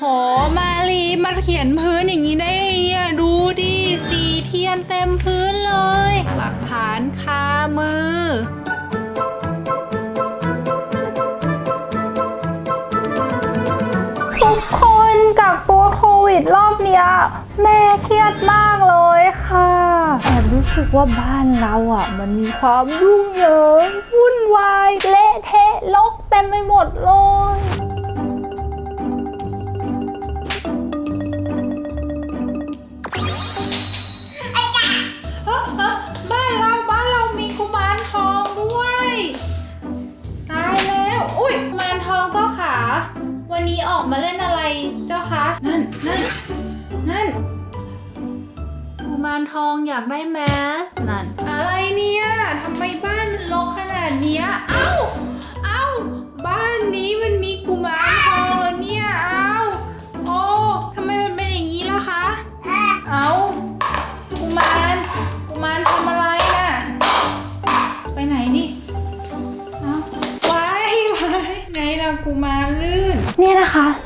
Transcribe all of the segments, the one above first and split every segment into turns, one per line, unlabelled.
โหมาลีมาเขียนพื้นอย่างนี้ได้ไงเนี่ยดูดิสีเทียนเต็มพื้นเลย หลักฐานคามือ
ทุกคนกักตัวโควิดรอบเนี้ยแม่เครียดมากเลยค่ะแอบรู้สึกว่าบ้านเราอะ มันมีความยุ่งเหยิงวุ่นวาย เละเทะลกเต็มไปหมดเลย
นั่นนั่น นั่นกุมารทองอยากได้แมส นั่น อะไรเนี่ยทำไมบ้านมันรกขนาดเนี้ย เอ้า เอ้า บ้านนี้มันมีกุมารทองแล้วเนี่ย เอ้า โอ้ทำไมมันเป็นอย่างนี้ล่ะคะ เอ้า กุมาร กุมารทำอะไรน่ะ ไปไหนนี่เอ้าว้ายว้ายไงล่ะกุมารลื่น
เนี่ยนะคะลูก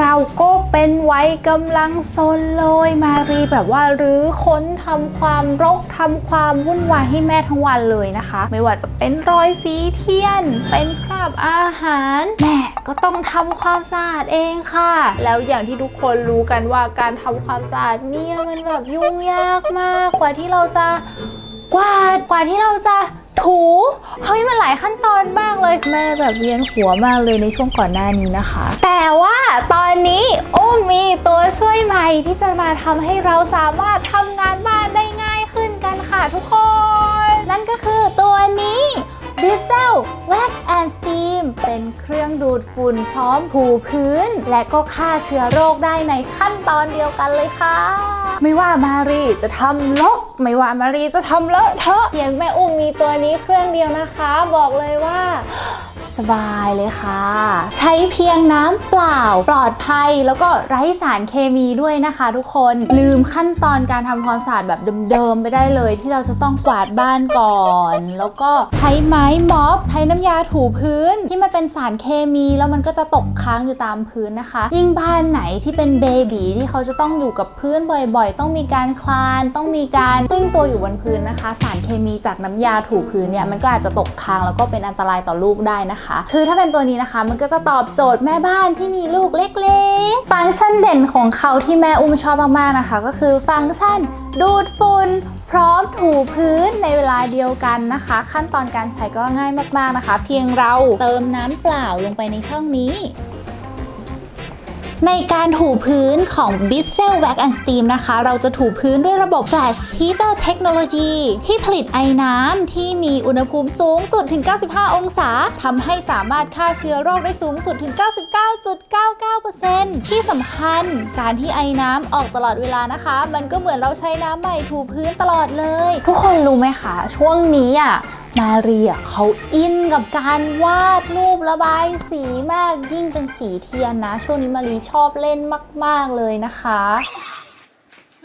เราก็เป็นวัยกำลังโซนเลยมารีแบบว่ารื้อค้นทำความรกทำความวุ่นวายให้แม่ทั้งวันเลยนะคะ ไม่ว่าจะเป็นรอยสีเทียน เป็นคราบอาหารแม่ก็ต้องทำความสะอาดเองค่ะ แล้วอย่างที่ทุกคนรู้กันว่าการทำความสะอาดเนี่ยมันแบบยุ่งยากมากกว่าที่เราจะกวาดกว่าที่เราจะถูเฮ้ยมันหลายขั้นตอนมากเลยแม่แบบเวียนหัวมากเลยในช่วงก่อนหน้านี้นะคะ แต่ว่า ตอนนี้โอ้มีตัวช่วยใหม่ที่จะมาทำให้เราสามารถทำงานบ้านได้ง่ายขึ้นกันค่ะทุกคน นั่นก็คือตัวนี้ b i s e l Wax and Steam เป็นเครื่องดูดฝุ่นพร้อมผูพื้น และก็ฆ่าเชื้อโรคได้ในขั้นตอนเดียวกันเลยค่ะ ไม่ว่ามารีจะทำลก ไม่ว่ามารีจะทำเลอะเทอะเพียงแม่อุ้มมีตัวนี้เครื่องเดียวนะคะ บอกเลยว่า สบายเลยค่ะ ใช้เพียงน้ำเปล่าปลอดภัย แล้วก็ไร้สารเคมีด้วยนะคะทุกคนลืมขั้นตอนการทำความสะอาดแบบเดิมๆไปได้เลย ที่เราจะต้องกวาดบ้านก่อน แล้วก็ใช้ไม้ม็อบใช้น้ำยาถูพื้น ที่มันเป็นสารเคมีแล้วมันก็จะตกค้างอยู่ตามพื้นนะคะ ยิ่งบ้านไหนที่เป็นเบบีที่เขาจะต้องอยู่กับพื้นบ่อยๆ ต้องมีการคลาน ต้องมีการกลิ้งตัวอยู่บนพื้นนะคะ สารเคมีจากน้ำยาถูพื้นเนี่ยมันก็อาจจะตกค้างแล้วก็เป็นอันตรายต่อลูกได้นะคะคือถ้าเป็นตัวนี้นะคะ มันก็จะตอบโจทย์แม่บ้านที่มีลูกเล็กๆ ฟังก์ชันเด่นของเขาที่แม่อุ้มชอบมากๆนะคะ ก็คือฟังก์ชันดูดฝุ่นพร้อมถูพื้นในเวลาเดียวกันนะคะ ขั้นตอนการใช้ก็ง่ายมากๆนะคะ เพียงเราเติมน้ำเปล่าลงไปในช่องนี้ ในการถูพื้นของ b i s s e l Wax and Steam นะคะ เราจะถูพื้นด้วยระบบ Flash Heater Technology ที่ผลิตไอน้ำที่มีอุณหภูมิสูงสุดถึง 95 องศาทำให้สามารถฆ่าเชื้อโรคได้สูงสุดถึง 99.99%ที่สำคัญการที่ไอน้ำออกตลอดเวลานะคะ มันก็เหมือนเราใช้น้ำใหม่ถูพื้นตลอดเลย ทุกคนรู้ไหมคะ ช่วงนี้อะ มาเรียเขาอินกับการวาดรูประบายสีมากยิ่งเป็นสีเทียนนะ ช่วงนี้มารีชอบเล่นมาก ๆ เลยนะคะ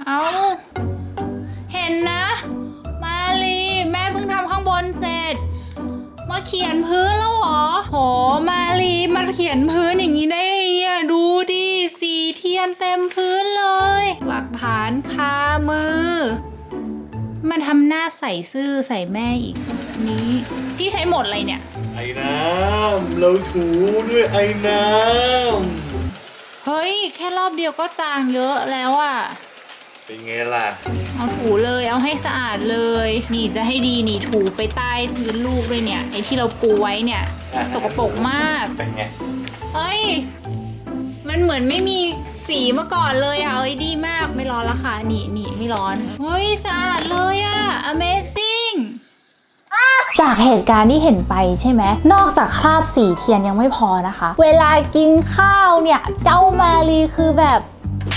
เอาเห็นนะ มาลีแม่เพิ่งทำข้างบนเสร็จ มาเขียนพื้นแล้วเหรอโหมาลีมาเขียนพื้นอย่างนี้ได้ไงเนี่ยดูดิสีเทียนเต็มพื้นเลย หลักฐานคามือมัน ทำหน้าใส่ซื่อใส่แม่อีก นี้ พี่ใช้หมดอะไรเนี่ย
ไอ้น้ำเราถูด้วยไอ้น้
เฮ้ย แค่รอบเดียวก็จางเยอะแล้วอะำ
เป็นไงล่ะ
เอาถูเลยเอาให้สะอาดเลย นี่จะให้ดีนี่ถูไปใต้พื้นลูกเลยเนี่ยไอ้ที่เราปูไว้เนี่ย
อะ
สกปรกมาก
เป็นไง
เฮ้ย มันเหมือนไม่มีสีมาก่อนเลยอะเอ้ยดีมากไม่ร้อนละค่ะ นี่นี่ ไม่ร้อน เฮ้ยสะอาดเลยอะ Amazing
จากเหตุการณ์ที่เห็นไปใช่ไหม นอกจากคราบสีเทียนยังไม่พอนะคะ เวลากินข้าวเนี่ย เจ้ามารีคือแบบ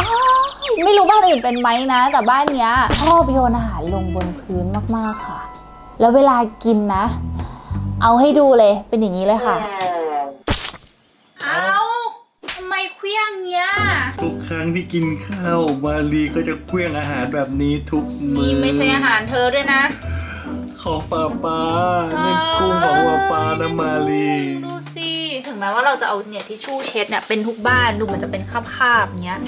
อ้าวไม่รู้บ้านอื่นเป็นไหมนะ แต่บ้านเนี้ยชอบโยนอาหารลงบนพื้นมากๆค่ะ แล้วเวลากินนะ เอาให้ดูเลยเป็นอย่างนี้เลยค่ะ
เอาทำไมเคลี้ยงเงี้ย
ทุ กครั้งที่กินข้าวมารีก็จะเคลื่องอาหารแบบนี้ทุกมื้อ
นี่ไม่ใช่อาหารเธอด้วยนะ
ของป้าป้านี่กุ้งของป้าป้านะมาลี
ดูสิ ถึงแม้ว่าเราจะเอาเนี่ยทิชชู่เช็ดเนี่ยเป็นทุกบ้านดูมันจะเป็นคราบๆเงี้ย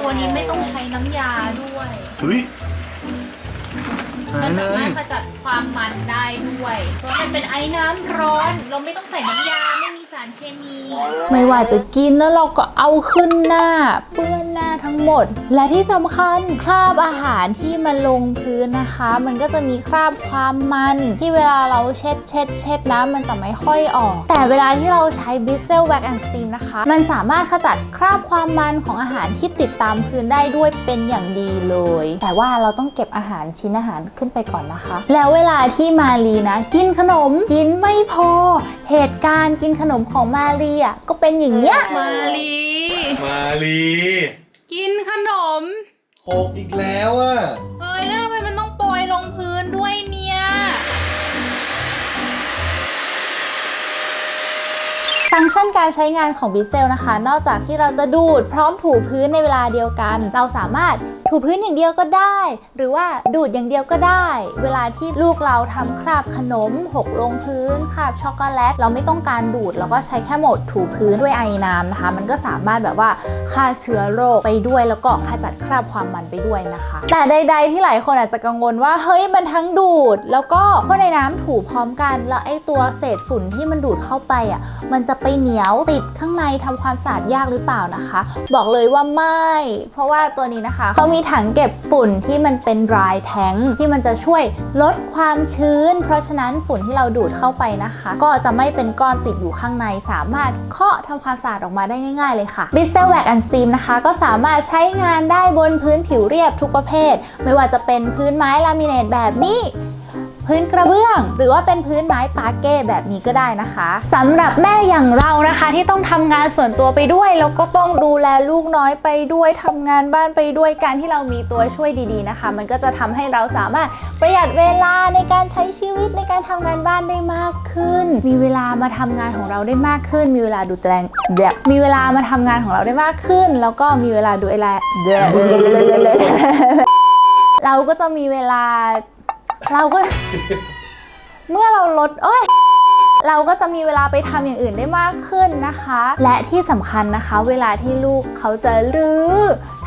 ตัวนี้ไม่ต้องใช้น้ำยาด้วย
เฮ้ยหาย
มัน
เล
สามายรถขจัดความมันได้ด้วย เพราะมันเป็นไอ้น้ำร้อน เราไม่ต้องใส่น้ำยาไม่มีสารเคมี ไม่ว่าจะกินแล้วเราก็เอาขึ้นหน้า เปื้อนหน้าทั้งหมด และที่สำคัญคราบอาหารที่มันลงพื้นนะคะ มันก็จะมีคราบความมัน ที่เวลาเราเช็ดเช็ดเช็ดน้ำมันจะไม่ค่อยออก แต่เวลาที่เราใช้ b i s e l Wax and Steam นะคะ มันสามารถขจัดคราบความมันของอาหารที่ติดตามพื้นได้ด้วยเป็นอย่างดีเลย แต่ว่าเราต้องเก็บอาหารชิ้นอาหารขึ้นไปก่อนนะคะ แล้วเวลาที่มารีนะ กินขนมกินไม่พอ เหตุการณ์กินขนมของมารีอะก็เป็นอย่างเงี้ย
มาลี
มาลี
กินขนม
หกอีกแล้วอะ
เฮ้ยแล้วทำไมมันต้องโปรยลงพื้นด้วยเนี่ย
ฟังก์ชันการใช้งานของบิเซลนะคะ นอกจากที่เราจะดูดพร้อมถูพื้นในเวลาเดียวกัน เราสามารถ ถูพื้นอย่างเดียวก็ได้ หรือว่าดูดอย่างเดียวก็ได้ เวลาที่ลูกเราทำคราบขนม หกลงพื้นคราบช็อกโกแลต เราไม่ต้องการดูดเราก็ใช้แค่โหมดถูพื้นด้วยไอน้ำนะคะ มันก็สามารถแบบว่าฆ่าเชื้อโรคไปด้วย แล้วก็ขจัดคราบความมันไปด้วยนะคะ แต่ใด ๆ ที่หลายคนอาจจะกังวลว่าเฮ้ยมันทั้งดูด แล้วก็พ่นในน้ำถูพร้อมกัน แล้วไอ้ตัวเศษฝุ่นที่มันดูดเข้าไปอะมันจะไปเหนียวติดข้างในทำความสะอาดยากหรือเปล่านะคะ บอกเลยว่าไม่ เพราะว่าตัวนี้นะคะเขามีถังเก็บฝุ่นที่มันเป็น dry tank ที่มันจะช่วยลดความชื้น เพราะฉะนั้นฝุ่นที่เราดูดเข้าไปนะคะ ก็จะไม่เป็นก้อนติดอยู่ข้างใน สามารถเคาะทำความสะอาดออกมาได้ง่าย ๆ เลยค่ะ b i s e l Wax and Steam นะคะ ก็สามารถใช้งานได้บนพื้นผิวเรียบทุกประเภท ไม่ว่าจะเป็นพื้นไม้ลามิเนตแบบนี้ พื้นกระเบื้อง หรือว่าเป็นพื้นไม้ปาเก้แบบนี้ก็ได้นะคะสำหรับแม่อย่างเรานะคะที่ต้องทำงานส่วนตัวไปด้วยแล้วก็ต้องดูแลลูกน้อยไปด้วยทำงานบ้านไปด้วยการที่เรามีตัวช่วยดีๆนะคะ มันก็จะทำให้เราสามารถประหยัดเวลาในการใช้ชีวิตในการทำงานบ้านได้มากขึ้น มีเวลามาทำงานของเราได้มากขึ้น มีเวลาดูแลแบบมีเวลามาทำงานของเราได้มากขึ้น แล้วก็มีเวลาดูเวลาเราก็จะมีเวลา เราก็ เมื่อเราลดโอ้ยเราก็จะมีเวลาไปทำอย่างอื่นได้มากขึ้นนะคะ และที่สำคัญนะคะ เวลาที่ลูกเขาจะรื้อ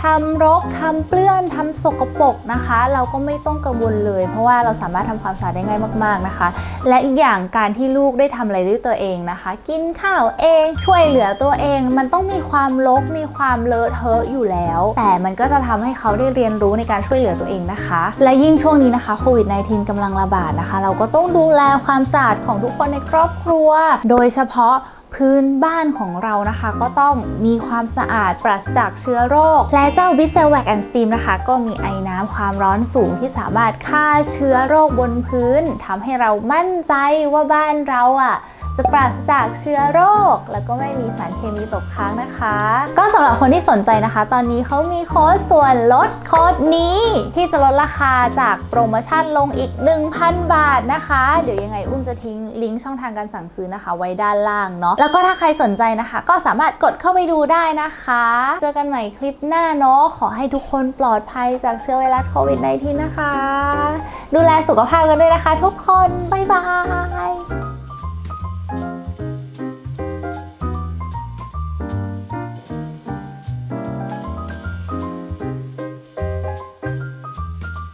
ทำรกทำเปลื้อนทำสกปรกนะคะ เราก็ไม่ต้องกังวลเลย เพราะว่าเราสามารถทำความสะอาดได้ง่ายมาก ๆนะคะ และอีกอย่างการที่ลูกได้ทำอะไรด้วยตัวเองนะคะ กินข้าวเองช่วยเหลือตัวเอง มันต้องมีความรกมีความเลอะเทอะอยู่แล้ว แต่มันก็จะทำให้เขาได้เรียนรู้ในการช่วยเหลือตัวเองนะคะ และยิ่งช่วงนี้นะคะโควิด -19 กำลังระบาดนะคะ เราก็ต้องดูแลความสะอาดของทุกคนในครอบครัว โดยเฉพาะ พื้นบ้านของเรานะคะ ก็ต้องมีความสะอาดปราศจากเชื้อโรค และเจ้าวิเซลแวกแอนสตีมนะคะ ก็มีไอน้ำความร้อนสูงที่สามารถฆ่าเชื้อโรคบนพื้นทำให้เรามั่นใจว่าบ้านเราอะ จะปราศจากเชื้อโรค แล้วก็ไม่มีสารเคมีตกค้างนะคะ ก็สำหรับคนที่สนใจนะคะ ตอนนี้เขามีโค้ดส่วนลดโค้ดนี้ที่จะลดราคาจากโปรโมชั่นลงอีก 1,000 บาทนะคะ เดี๋ยวยังไงอุ้มจะทิ้งลิงก์ช่องทางการสั่งซื้อนะคะ ไว้ด้านล่างเนาะแล้วก็ถ้าใครสนใจนะคะ ก็สามารถกดเข้าไปดูได้นะคะ เจอกันใหม่คลิปหน้าเนาะขอให้ทุกคนปลอดภัยจากเชื้อไวรัสโควิด -19 นะคะ ดูแลสุขภาพกันด้วยนะคะ ทุกคน บ๊ายบาย